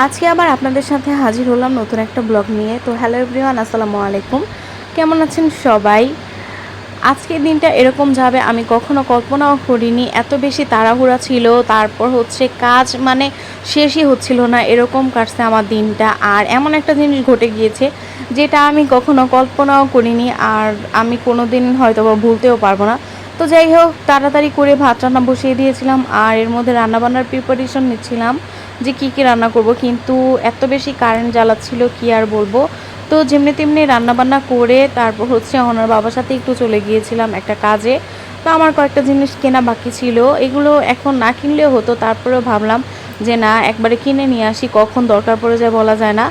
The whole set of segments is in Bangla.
আজকে আবার আপনাদের সাথে হাজির হলাম নতুন একটা ব্লগ নিয়ে। তো হ্যালো এভরিওয়ান, আসসালামু আলাইকুম। কেমন আছেন সবাই? আজকের দিনটা এরকম যাবে, আমি কখনো কল্পনাও করিনি। এত বেশি তাড়াহুড়া ছিল, তারপর হচ্ছে কাজ মানে শেষই হচ্ছিল না, এরকম কাটছে আমার দিনটা। আর এমন একটা জিনিস ঘটে গিয়েছে, যেটা আমি কখনো কল্পনাও করিনি, আর আমি কোনো দিন হয়তো বা ভুলতেও পারব না। তো যাই হোক, তাড়াতাড়ি করে ভাত রান্না বসিয়ে দিয়েছিলাম, আর এর মধ্যে রান্নাবান্নার প্রিপারেশন নিচ্ছিলাম। যে কী কী রান্না করব, কিন্তু এত বেশি কারেন্ট জ্বালাচ্ছিল কি আর বলব? তো যেমনি তেমনি রান্নাবান্না করে তারপর হচ্ছে ওনার বাবার সাথে একটু চলে গিয়েছিলাম একটা কাজে। তো আমার কয়েকটা জিনিস কেনা বাকি ছিল, এগুলো এখন না কিনলেও হতো, তারপরেও ভাবলাম যে না, একবারে কিনে নিয়ে আসি, কখন দরকার পড়ে যায় বলা যায় না।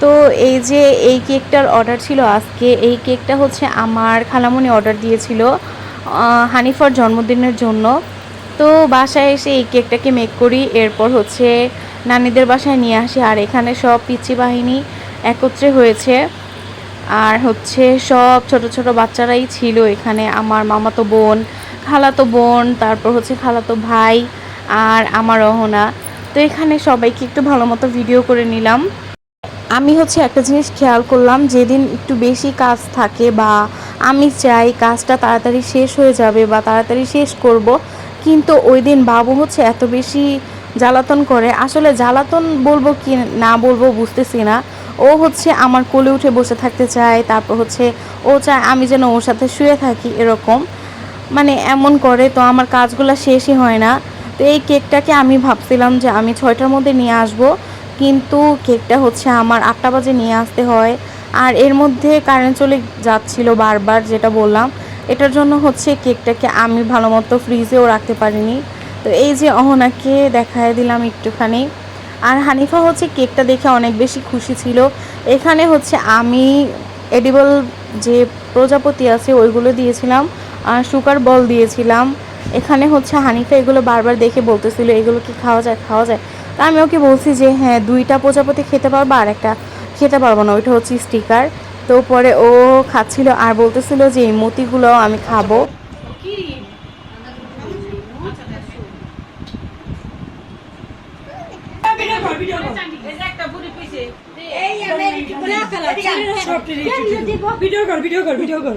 তো এই যে এই কেকটার অর্ডার ছিল আজকে, এই কেকটা হচ্ছে আমার খালামণি অর্ডার দিয়েছিল হানিফার জন্মদিনের জন্য। তো বাসায় এসে এই কেকটাকে মেক করি। এরপর হচ্ছে নানিদের বাসায় নিয়ে আসি। আর এখানে সব পিচি বাহিনী একত্রে হয়েছে। আর হচ্ছে সব ছোট ছোট বাচ্চারাই ছিল এখানে। আমার মামাতো বোন, খালাতো বোন, তারপর হচ্ছে খালাতো ভাই আর আমার অহনা তো এখানে সবাইকে একটু ভালো মতো ভিডিও করে নিলাম। আমি হচ্ছে একটা জিনিস খেয়াল করলাম, যেদিন একটু বেশি কাজ থাকে বা আমি চাই কাজটা তাড়াতাড়ি শেষ হয়ে যাবে বা তাড়াতাড়ি শেষ করব কিন্তু ওই দিন বাবু হচ্ছে এত বেশি জ্বালাতন করে। আসলে জ্বালাতন বলব কি না বলব বুঝতেছি না। ও হচ্ছে আমার কোলে উঠে বসে থাকতে চায়, তারপর হচ্ছে ও চায় আমি যেন ওর সাথে শুয়ে থাকি এরকম। মানে এমন করে তো আমার কাজগুলো শেষই হয় না। তো এই কেকটাকে আমি ভাবছিলাম যে আমি ছয়টার মধ্যে নিয়ে আসব, কিন্তু কেকটা হচ্ছে আমার আটটা বাজে নিয়ে আসতে হয়। আর এর মধ্যে কারেন্ট চলে যাচ্ছিল বারবার, যেটা বললাম। এটার জন্য হচ্ছে কেকটাকে আমি ভালো মতো ফ্রিজেও রাখতে পারিনি। তো এই যে অহনাকে দেখায় দিলাম একটুখানি। আর হানিফা হচ্ছে কেকটা দেখে অনেক বেশি খুশি ছিল। এখানে হচ্ছে আমি এডিবল যে প্রজাপতি আছে ওইগুলো দিয়েছিলাম, আর সুগার বল দিয়েছিলাম। এখানে হচ্ছে হানিফা এগুলো বারবার দেখে বলতেছিল, এগুলো কি খাওয়া যায় খাওয়া যায়? তা আমি ওকে বলছি যে হ্যাঁ দুইটা প্রজাপতি খেতে পারব, আর একটা খেতে পারব না, ওইটা হচ্ছে স্টিকার তো পরে ও খাচ্ছিল আর বলতেছিল যে এই মতিগুলো আমি খাব। ভিডিও কর ভিডিও কর ভিডিও কর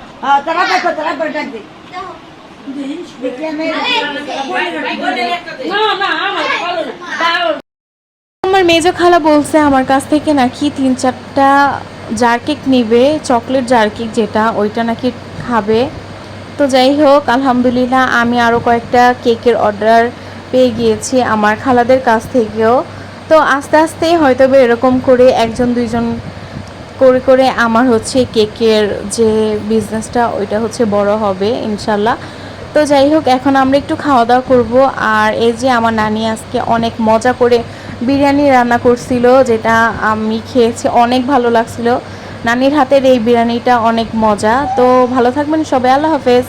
তারা দেখো তারা ডাক দে। আমার মেজো খালা বলছে আমার কাছ থেকে নাকি তিন চারটা জার কেক নিবে চকলেট জার কেক যেটা ওইটা নাকি খাবে। তো যাই হোক আলহামদুলিল্লাহ আমি আরও কয়েকটা কেকের অর্ডার পেয়ে গিয়েছি আমার খালাদের কাছ থেকেও। তো আস্তে আস্তে হয়তো বা এরকম করে একজন দুইজন করে করে আমার হচ্ছে কেকের যে বিজনেসটা ওইটা হচ্ছে বড় হবে, ইনশাল্লাহ। তো যাই হোক, এখন আমরা একটু খাওয়া দাওয়া করব। আর এই যে আমার নানি আজকে অনেক মজা করে বিরিয়ানি রান্না করছিল, যেটা আমি খেয়েছি, অনেক ভালো লাগছিল। নানির হাতের এই বিরিয়ানিটা অনেক মজা। তো ভালো থাকবেন সবাই, আল্লাহ হাফেজ।